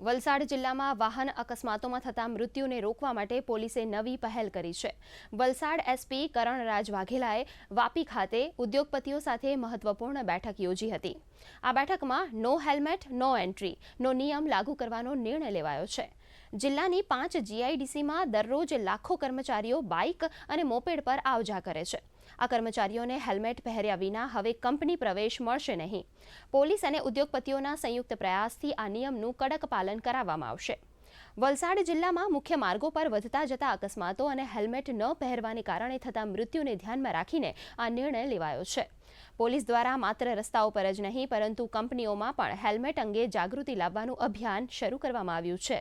વલસાડ જિલ્લામાં વાહન અકસ્માતોમાં થતા મૃત્યુને રોકવા માટે પોલીસે નવી પહેલ કરી છે. વલસાડ એસપી કરણરાજ વાઘેલાએ વાપી ખાતે ઉદ્યોગપતિઓ સાથે મહત્વપૂર્ણ બેઠક યોજી હતી. આ બેઠકમાં નો હેલ્મેટ, નો એન્ટ્રી, નો નિયમ લાગુ કરવાનો નિર્ણય લેવાયો છે. જિલ્લાની પાંચ જીઆઈડીસીમાં દરરોજ લાખો કર્મચારીઓ બાઇક અને મોપેડ પર આવજા કરે છે. આ કર્મચારીઓને હેલ્મેટ પહેર્યા વિના હવે કંપની પ્રવેશ મળશે નહીં. પોલીસ અને ઉદ્યોગપતિઓના સંયુક્ત પ્રયાસથી આ નિયમનું કડક પાલન કરાવવામાં આવશે. વલસાડ જિલ્લામાં મુખ્ય માર્ગો પર વધતા જતા અકસ્માતો અને હેલ્મેટ ન પહેરવાને કારણે થતા મૃત્યુને ધ્યાનમાં રાખીને આ નિર્ણય લેવાયો છે. પોલીસ દ્વારા માત્ર રસ્તાઓ પર જ નહીં, પરંતુ કંપનીઓમાં પણ હેલ્મેટ અંગે જાગૃતિ લાવવાનું અભિયાન શરૂ કરવામાં આવ્યું છે.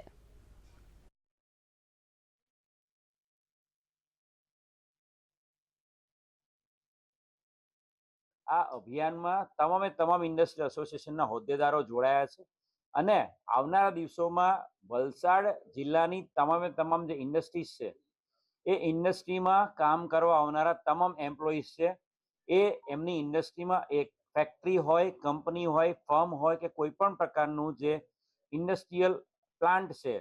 આ અભિયાનમાં તમામે તમામ ઇન્ડસ્ટ્રી એસોસિએશનના હોદ્દેદારો જોડાયા છે અને આવનારા દિવસોમાં વલસાડ જિલ્લાની તમામે તમામ જે ઇન્ડસ્ટ્રીઝ છે, એ ઇન્ડસ્ટ્રીમાં કામ કરવા આવનારા તમામ એમ્પ્લોઈઝ છે, એ એમની ઇન્ડસ્ટ્રીમાં એક ફેક્ટરી હોય કંપની હોય ફર્મ હોય કે કોઈ પણ પ્રકારનું જે ઇન્ડસ્ટ્રીયલ પ્લાન્ટ છે,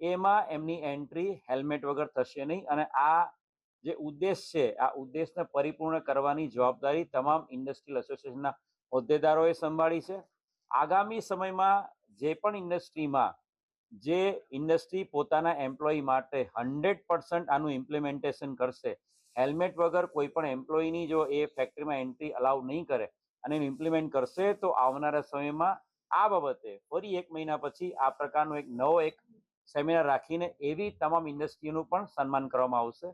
એમાં એમની એન્ટ્રી હેલ્મેટ વગર થશે નહીં અને આ જે ઉદ્દેશ છે, આ ઉદ્દેશને પરિપૂર્ણ કરવાની જવાબદારી તમામ ઇન્ડસ્ટ્રીયલ એસોસિએશનના હોદ્દેદારોએ સંભાળી છે. આગામી સમયમાં જે પણ ઇન્ડસ્ટ્રીમાં, જે ઇન્ડસ્ટ્રી પોતાના એમ્પ્લોયી માટે હંડ્રેડ પર્સન્ટ આનું ઇમ્પ્લિમેન્ટેશન કરશે, હેલ્મેટ વગર કોઈ પણ એમ્પ્લોયીની જો એ ફેક્ટરીમાં એન્ટ્રી અલાઉ નહીં કરે અને ઇમ્પ્લિમેન્ટ કરશે, તો આવનારા સમયમાં આ બાબતે ફરી એક મહિના પછી આ પ્રકારનો એક નવો એક સેમિનાર રાખીને એવી તમામ ઇન્ડસ્ટ્રીઓનું પણ સન્માન કરવામાં આવશે.